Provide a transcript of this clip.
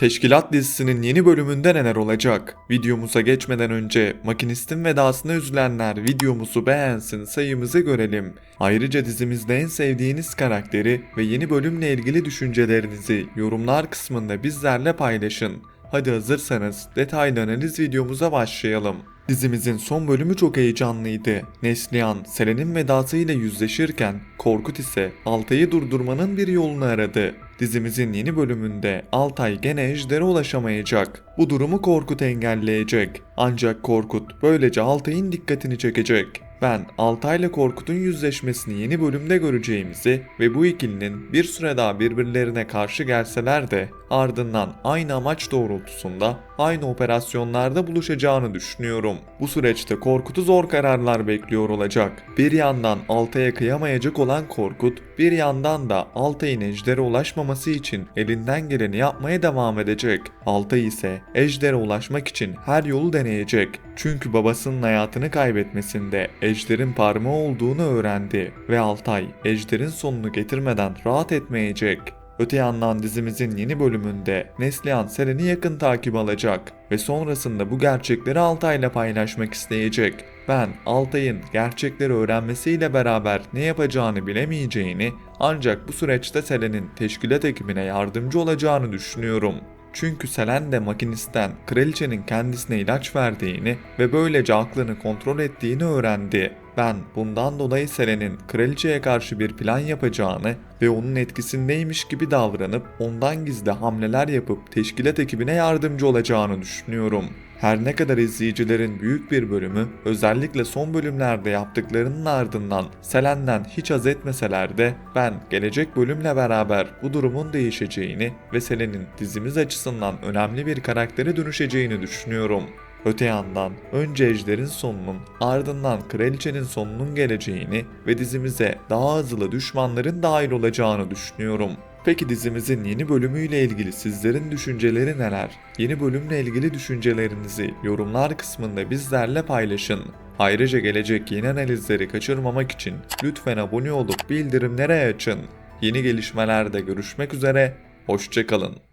Teşkilat dizisinin yeni bölümünde neler olacak? Videomuza geçmeden önce makinistin vedasına üzülenler videomuzu beğensin sayımızı görelim. Ayrıca dizimizde en sevdiğiniz karakteri ve yeni bölümle ilgili düşüncelerinizi yorumlar kısmında bizlerle paylaşın. Hadi hazırsanız detaylı analiz videomuza başlayalım. Dizimizin son bölümü çok heyecanlıydı. Neslihan, Selen'in vedasıyla yüzleşirken Korkut ise Altay'ı durdurmanın bir yolunu aradı. Dizimizin yeni bölümünde Altay gene Ejder'e ulaşamayacak. Bu durumu Korkut engelleyecek. Ancak Korkut böylece Altay'ın dikkatini çekecek. Ben Altay'la Korkut'un yüzleşmesini yeni bölümde göreceğimizi ve bu ikilinin bir süre daha birbirlerine karşı gelseler de ardından aynı amaç doğrultusunda aynı operasyonlarda buluşacağını düşünüyorum. Bu süreçte Korkut'u zor kararlar bekliyor olacak. Bir yandan Altay'a kıyamayacak olan Korkut, bir yandan da Altay'ın Ejder'e ulaşmaması için elinden geleni yapmaya devam edecek. Altay ise Ejder'e ulaşmak için her yolu deneyecek. Çünkü babasının hayatını kaybetmesinde Ejder'in parmağı olduğunu öğrendi ve Altay Ejder'in sonunu getirmeden rahat etmeyecek. Öte yandan dizimizin yeni bölümünde Neslihan Selen'i yakın takip alacak ve sonrasında bu gerçekleri Altay'la paylaşmak isteyecek. Ben Altay'ın gerçekleri öğrenmesiyle beraber ne yapacağını bilemeyeceğini ancak bu süreçte Selen'in teşkilat ekibine yardımcı olacağını düşünüyorum. Çünkü Selen de makinisten kraliçenin kendisine ilaç verdiğini ve böylece aklını kontrol ettiğini öğrendi. Ben bundan dolayı Selen'in kraliçeye karşı bir plan yapacağını ve onun etkisindeymiş gibi davranıp ondan gizli hamleler yapıp teşkilat ekibine yardımcı olacağını düşünüyorum. Her ne kadar izleyicilerin büyük bir bölümü özellikle son bölümlerde yaptıklarının ardından Selen'den hiç haz etmeseler de ben gelecek bölümle beraber bu durumun değişeceğini ve Selen'in dizimiz açısından önemli bir karaktere dönüşeceğini düşünüyorum. Öte yandan önce Ejder'in sonunun ardından Kraliçenin sonunun geleceğini ve dizimize daha hızlı düşmanların dahil olacağını düşünüyorum. Peki dizimizin yeni bölümüyle ilgili sizlerin düşünceleri neler? Yeni bölümle ilgili düşüncelerinizi yorumlar kısmında bizlerle paylaşın. Ayrıca gelecek yeni analizleri kaçırmamak için lütfen abone olup bildirimleri açın. Yeni gelişmelerde görüşmek üzere, hoşçakalın.